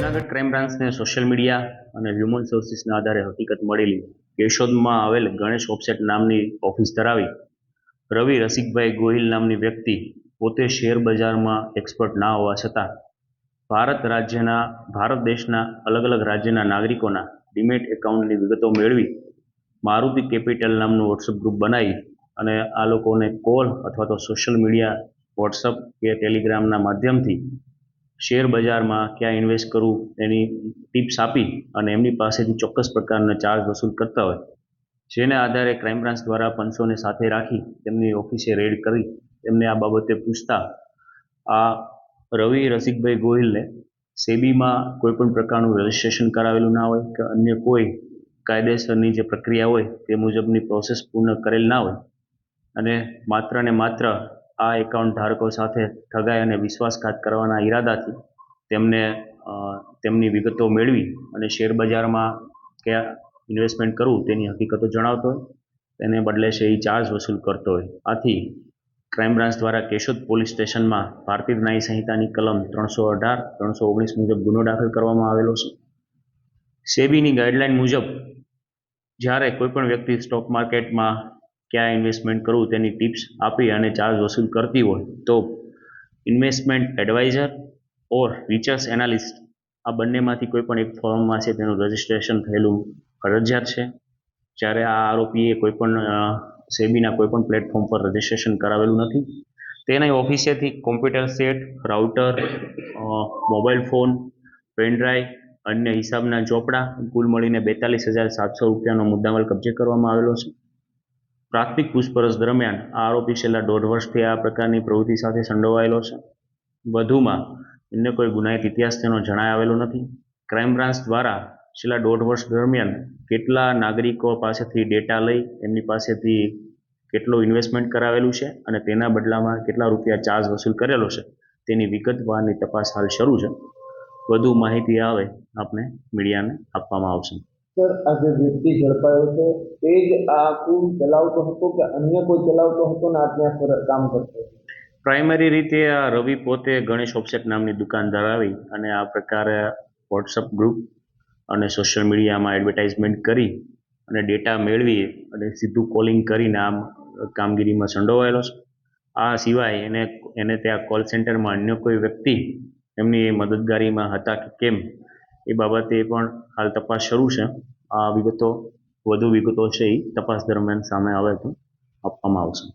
Junagadh crime બ્રાન્ચને social media અને human સોર્સિસના આધારે હકીકત મળેલી. કેશોદમાં આવેલ ગણેશ ઓફસેટ નામની ઓફિસ ધરાવી રવિ રસિકભાઈ ગોહિલ નામની વ્યક્તિ પોતે શેર બજારમાં એક્સપર્ટ ના હોવા છતાં ભારત રાજ્યના, ભારત દેશના અલગ અલગ રાજ્યના નાગરિકોના ડીમેટ એકાઉન્ટની વિગતો મેળવી મારુતિ કેપિટલ નામનું વોટ્સઅપ ગ્રુપ બનાવી અને આ લોકોને કોલ અથવા તો સોશિયલ મીડિયા વોટ્સઅપ કે ટેલિગ્રામના માધ્યમથી શેર બજારમાં ક્યાં ઇન્વેસ્ટ કરવું એની ટિપ્સ આપી અને એમની પાસેથી ચોક્કસ પ્રકારના ચાર્જ વસૂલ કરતા હોય. જેને આધારે ક્રાઇમ બ્રાન્ચ દ્વારા પંચોને સાથે રાખી તેમની ઓફિસે રેડ કરી તેમને આ બાબતે પૂછતા, આ રવિ રસિકભાઈ ગોહિલને સેબીમાં કોઈપણ પ્રકારનું રજિસ્ટ્રેશન કરાવેલું ના હોય કે અન્ય કોઈ કાયદેસરની જે પ્રક્રિયા હોય તે મુજબની પ્રોસેસ પૂર્ણ કરેલ ના હોય. અને માત્ર ને માત્ર આ એકાઉન્ટ ધારકો સાથે ઠગાઈ અને વિશ્વાસઘાત કરવાના ઈરાદાથી તેમને તેમની વિગતો મેળવી અને શેર બજારમાં ક્યાં ઇન્વેસ્ટમેન્ટ કરવું તેની હકીકતો જણાવતો હોય. તેને બદલે છે એ ચાર્જ વસૂલ કરતો હોય. આથી ક્રાઇમ બ્રાન્ચ દ્વારા કેશોદ પોલીસ સ્ટેશનમાં ભારતીય ન્યાય સંહિતાની કલમ ત્રણસો અઢાર, ત્રણસો ઓગણીસ મુજબ ગુનો દાખલ કરવામાં આવેલો છે. સેબીની ગાઈડલાઇન મુજબ જ્યારે કોઈપણ વ્યક્તિ સ્ટોક માર્કેટમાં ક્યાં ઇન્વેસ્ટમેન્ટ કરવું તેની ટિપ્સ આપી અને ચાર્જ વસૂલ કરતી હોય તો investment adviser or research analyst આ બંનેમાંથી કોઈ પણ એક ફોર્મમાં છે તેનું રજિસ્ટ્રેશન થયેલું ફરજિયાત છે. જ્યારે આ આરોપીએ કોઈ પણ અ, સેબીના કોઈ પણ પ્લેટફોર્મ પર રજિસ્ટ્રેશન કરાવેલું નથી. તેના ઓફિસેથી computer set router mobile phone pen drive અન્ય હિસાબના ચોપડા કુલ મળીને બેતાલીસ હજાર સાતસો રૂપિયાનો મુદ્દામાલ કબજે કરવામાં આવેલો છે. પ્રાથમિક પૂછપરછ દરમિયાન આ આરોપી છેલ્લા દોઢ વર્ષથી આ પ્રકારની પ્રવૃત્તિ સાથે સંડોવાયેલો છે. વધુમાં એમને કોઈ ગુનાહિત ઇતિહાસ તેનો જણાય આવેલો નથી. ક્રાઇમ બ્રાન્ચ દ્વારા છેલ્લા દોઢ વર્ષ દરમિયાન કેટલા નાગરિકો પાસેથી ડેટા લઈ એમની પાસેથી કેટલું ઇન્વેસ્ટમેન્ટ કરાવેલું છે અને તેના બદલામાં કેટલા રૂપિયા ચાર્જ વસૂલ કરેલો છે તેની વિગતવારની તપાસ હાલ શરૂ છે. વધુ માહિતી આવે આપણે મીડિયાને આપવામાં આવશે. સર આ જે વ્યક્તિ ઝડપાયો છે તે જ આ આખું ચલાવતો હતો કે અન્ય કોઈ ચલાવતો હતો ને આ ત્યાં કામ કરતો પ્રાઇમરી રીતે આ રવિ પોતે ગણેશ ઓફસેટ નામની દુકાન ધરાવી અને આ પ્રકારે વોટ્સઅપ ગ્રુપ અને સોશિયલ મીડિયામાં એડવર્ટાઇઝમેન્ટ કરી અને ડેટા મેળવી અને સીધું કોલિંગ કરીને આમ કામગીરીમાં સંડોવાયેલો છે. આ સિવાય એને એને ત્યાં કોલ સેન્ટરમાં અન્ય કોઈ વ્યક્તિ એમની મદદગારીમાં હતા કે કેમ? એ બાબતે પણ હાલ તપાસ શરૂ છે. આ વિગતો, વધુ વિગતો છે એ તપાસ દરમિયાન સામે આવે તો આપવામાં આવશે.